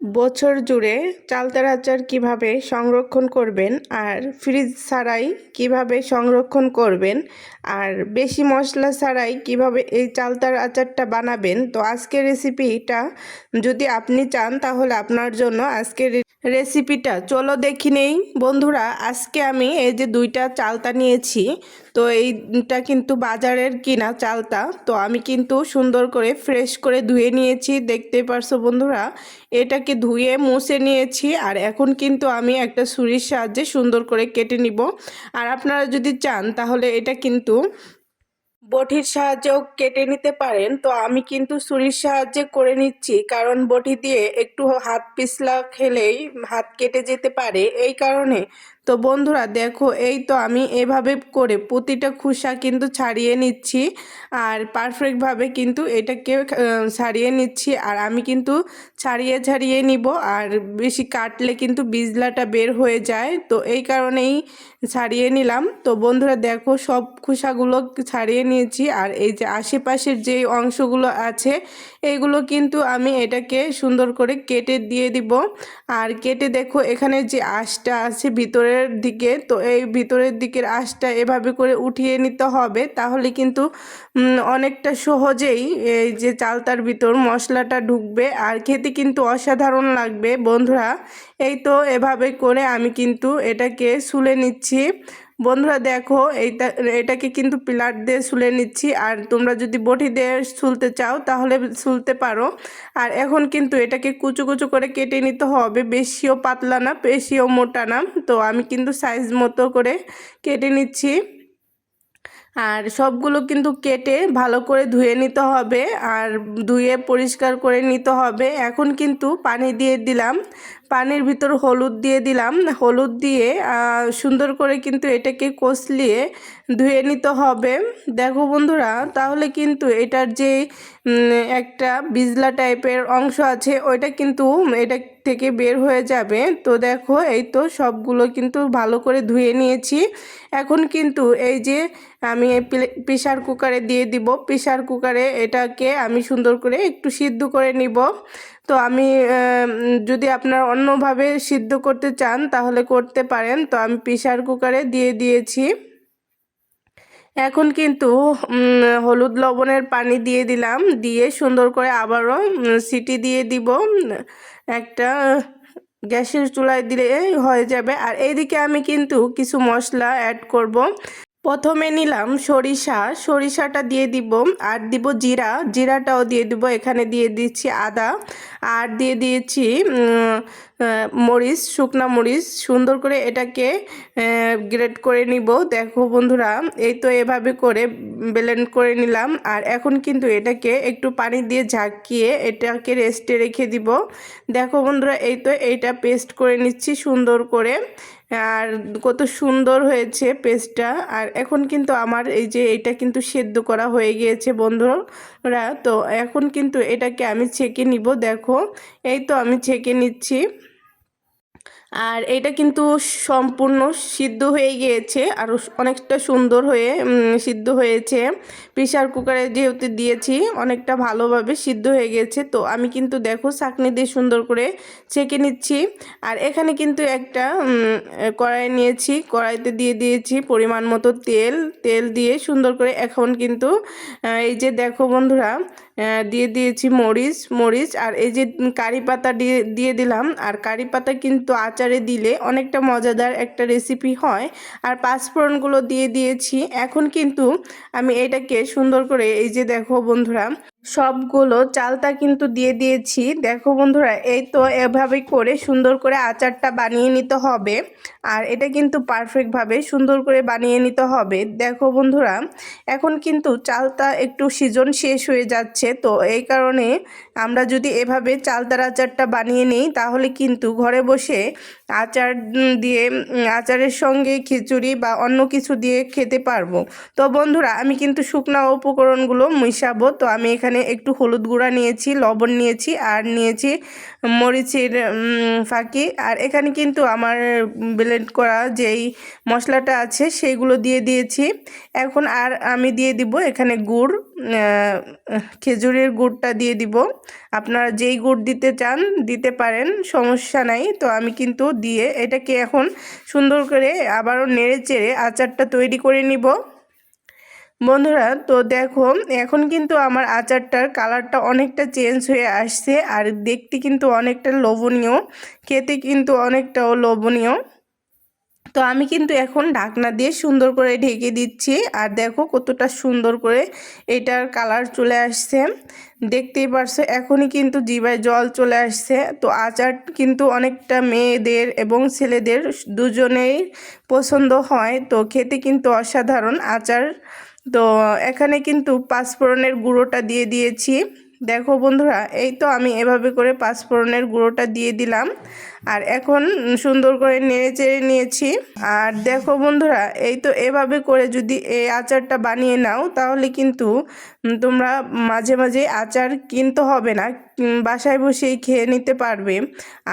বছর জুড়ে চালতার আচার কীভাবে সংরক্ষণ করবেন আর ফ্রিজ ছাড়াই কীভাবে সংরক্ষণ করবেন আর বেশি মশলা ছাড়াই কীভাবে এই চালতার আচারটা বানাবেন, তো আজকের রেসিপিটা যদি আপনি চান তাহলে আপনার জন্য আজকের রেসিপিটা। চলো দেখি নেই। বন্ধুরা, আজকে আমি এই যে দুইটা চালতা নিয়েছি, তো এইটা কিন্তু বাজারের কিনা চালতা। তো আমি কিন্তু সুন্দর করে ফ্রেশ করে ধুয়ে নিয়েছি দেখতে পারছ বন্ধুরা। এটাকে ধুয়ে মুছে নিয়েছি, আর এখন কিন্তু আমি একটা ছুরির সাহায্যে সুন্দর করে কেটে নিব। আর আপনারা যদি চান, তাহলে এটা কিন্তু বটির সাহায্যেও কেটে নিতে পারেন। তো আমি কিন্তু ছুরির সাহায্যে করে নিচ্ছি, কারণ বটি দিয়ে একটু হাত পিছলা খেলেই হাত কেটে যেতে পারে। এই কারণে তো বন্ধুরা দেখো, এই তো আমি এভাবে করে প্রতিটা খুসা কিন্তু ছাড়িয়ে নিচ্ছি আর পারফেক্টভাবে কিন্তু এটাকে ছাড়িয়ে নিচ্ছি আর আমি কিন্তু ছাড়িয়ে ছাড়িয়ে নিব আর বেশি কাটলে কিন্তু বিজলাটা বের হয়ে যায়। তো এই কারণেই ছাড়িয়ে নিলাম। তো বন্ধুরা দেখো, সব খুসাগুলো ছাড়িয়ে নিয়েছি আর এই যে আশেপাশের যে অংশগুলো আছে এইগুলো কিন্তু আমি এটাকে সুন্দর করে কেটে দিয়ে দিব। আর কেটে দেখো, এখানে যে আঁশটা আছে ভিতরে ভিতরের দিকে, তো এই ভিতরের দিকের আঁশটা এভাবে করে উঠিয়ে নিতে হবে। তাহলে কিন্তু অনেকটা সহজেই এই যে চালতার ভিতর মশলাটা ঢুকবে। আর খেতে কিন্তু অসাধারণ লাগবে। বন্ধুরা, এই তো এভাবে করে আমি কিন্তু এটাকে সুলে নিচ্ছি। বন্ধুরা দেখো, এইটা, এটাকে কিন্তু পিলার দিয়ে শুলে নিচ্ছি। আর তোমরা যদি বটি দিয়ে শুলতে চাও, তাহলে শুলতে পারো। আর এখন কিন্তু এটাকে কুচু কুচু করে কেটে নিতে হবে। বেশিও পাতলা না, বেশিও মোটা না। তো আমি কিন্তু সাইজ মতো করে কেটে নিচ্ছি। আর সবগুলো কিন্তু কেটে ভালো করে ধুয়ে নিতে হবে আর ধুয়ে পরিষ্কার করে নিতে হবে। এখন কিন্তু পানি দিয়ে দিলাম। পানির ভিতর হলুদ দিয়ে দিলাম। হলুদ দিয়ে সুন্দর করে কিন্তু এটাকে কষলিয়ে ধুয়ে নিতে হবে। দেখো বন্ধুরা, তাহলে কিন্তু এটার যে একটা বিজলা টাইপের অংশ আছে, ওইটা কিন্তু এটা থেকে বের হয়ে যাবে। তো দেখো, এই তো সবগুলো কিন্তু ভালো করে ধুয়ে নিয়েছি। এখন কিন্তু এই যে আমি প্রেশার কুকারে দিয়ে দিব। প্রেশার কুকারে এটাকে আমি সুন্দর করে একটু সিদ্ধ করে নিব। তো আমি যদি আপনার অন্যভাবে সিদ্ধ করতে চান, তাহলে করতে পারেন। তো আমি প্রেশার কুকারে দিয়ে দিয়েছি। এখন কিন্তু হলুদ লবণের পানি দিয়ে দিলাম। দিয়ে সুন্দর করে আবারও সিটি দিয়ে দিব। একটা গ্যাসের চুলায় দিলে হয়ে যাবে। আর এইদিকে আমি কিন্তু কিছু মশলা অ্যাড করব। প্রথমে নিলাম সরিষা, সরিষাটা দিয়ে দিব আর দিব জিরা, জিরাটাও দিয়ে দিব, এখানে দিয়ে দিচ্ছি আদা আর দিয়ে দিয়েছি মরিচ, শুকনা মরিচ, সুন্দর করে এটাকে গ্রেড করে নিব। দেখো বন্ধুরা, এই তো এভাবে করে ব্লেন্ড করে নিলাম আর এখন কিন্তু এটাকে একটু পানি দিয়ে ঝাঁকিয়ে এটাকে রেস্টে রেখে দিব। দেখো বন্ধুরা, এই তো এইটা পেস্ট করে নিচ্ছি সুন্দর করে। আর কত সুন্দর হয়েছে পেস্টটা। আর এখন কিন্তু আমার এই যে এটা কিন্তু সেদ্ধ করা হয়ে গিয়েছে বন্ধুরা। তো এখন কিন্তু এটাকে আমি ছেঁকে নিব, দেখো। এই তো আমি ছেঁকে নিচ্ছি। আর এটা কিন্তু সম্পূর্ণ সিদ্ধ হয়ে গিয়েছে আর অনেকটা সুন্দর হয়ে সিদ্ধ হয়েছে। প্রেশার কুকারে যেহেতু দিয়েছি, অনেকটা ভালোভাবে সিদ্ধ হয়ে গেছে। তো আমি কিন্তু দেখো চাকনি দিয়ে সুন্দর করে ছেঁকে নিচ্ছি। আর এখানে কিন্তু একটা কড়াই নিয়েছি। কড়াইতে দিয়ে দিয়েছি পরিমাণ মতো তেল। তেল দিয়ে সুন্দর করে এখন কিন্তু এই যে দেখো বন্ধুরা দিয়ে দিয়েছি মরিচ। মরিচ আর এই যে কারি পাতা দিয়ে দিয়ে দিলাম। আর কারি পাতা কিন্তু আচারে দিলে অনেকটা মজাদার একটা রেসিপি হয়। আর পাঁচফোড়নগুলো দিয়ে দিয়েছি। এখন কিন্তু আমি এটাকে সুন্দর করে এই যে দেখো বন্ধুরা, সবগুলো চালটা কিন্তু দিয়ে দিয়েছি। দেখো বন্ধুরা, এই তো এভাবে করে সুন্দর করে আচারটা বানিয়ে নিতে হবে। আর এটা কিন্তু পারফেক্টভাবে সুন্দর করে বানিয়ে নিতে হবে। দেখো বন্ধুরা, এখন কিন্তু চালটা একটু সিজন শেষ হয়ে যাচ্ছে। তো এই কারণে আমরা যদি এভাবে চালতার আচারটা বানিয়ে নিই, তাহলে কিন্তু ঘরে বসে আচার দিয়ে আচারের সঙ্গে খিচুড়ি বা অন্য কিছু দিয়ে খেতে পারব। তো বন্ধুরা, আমি কিন্তু শুকনা উপকরণগুলো মিশাবো। তো আমি এখানে একটু হলুদ গুঁড়া নিয়েছি, লবণ নিয়েছি, আর নিয়েছি মরিচের ফাঁকি। আর এখানে কিন্তু আমার ব্লেন্ড করা যেই মশলাটা আছে, সেইগুলো দিয়ে দিয়েছি। এখন আর আমি দিয়ে দিব এখানে গুড়। খেজুরের গুড়টা দিয়ে দিব। আপনারা যেই গুড় দিতে চান, দিতে পারেন, সমস্যা নাই। তো আমি কিন্তু দিয়ে এটাকে এখন সুন্দর করে আবারও নেড়ে চেড়ে আচারটা তৈরি করে নিব। বন্ধুরা, তো দেখো, এখন কিন্তু আমার আচারটার কালারটা অনেকটা চেঞ্জ হয়ে আসছে। আর দেখতে কিন্তু অনেকটা লোভনীয়, খেতে কিন্তু অনেকটাও লোভনীয়। তো আমি কিন্তু এখন ঢাকনা দিয়ে সুন্দর করে ঢেকে দিচ্ছি। আর দেখো কতটা সুন্দর করে এটার কালার চলে আসছে। দেখতেই পারছ, এখনই কিন্তু জিবায় জল চলে আসছে। তো আচার কিন্তু অনেকটা মেয়েদের এবং ছেলেদের দুজনেই পছন্দ হয়। তো খেতে কিন্তু অসাধারণ আচার। তো এখানে কিন্তু পাঁচফোড়নের গুঁড়োটা দিয়ে দিয়েছি। দেখো বন্ধুরা, এই তো আমি এভাবে করে পাঁচফোড়নের গুঁড়োটা দিয়ে দিলাম। আর এখন সুন্দর করে নেড়ে চেড়ে নিয়েছি। আর দেখো বন্ধুরা, এই তো এভাবে করে যদি এই আচারটা বানিয়ে নাও, তাহলে কিন্তু তোমরা মাঝে মাঝে আচার কিনতে হবে না বাসায় বসেই খেয়ে নিতে পারবে।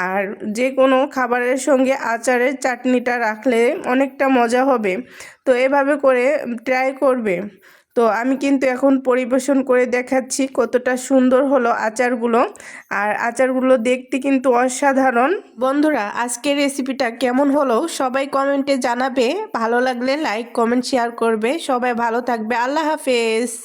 আর যে কোনো খাবারের সঙ্গে আচারের চাটনিটা রাখলে অনেকটা মজা হবে। তো এভাবে করে ট্রাই করবে। তো আমি কিন্তু এখন পরিবেশন করে দেখাচ্ছি কতটা সুন্দর হলো আচারগুলো। আর আচারগুলো দেখতে কিন্তু অসাধারণ। বন্ধুরা, আজকের রেসিপিটা কেমন হলো সবাই কমেন্টে জানাবে। ভালো লাগলে লাইক কমেন্ট শেয়ার করবে। সবাই ভালো থাকবে। আল্লাহ হাফেজ।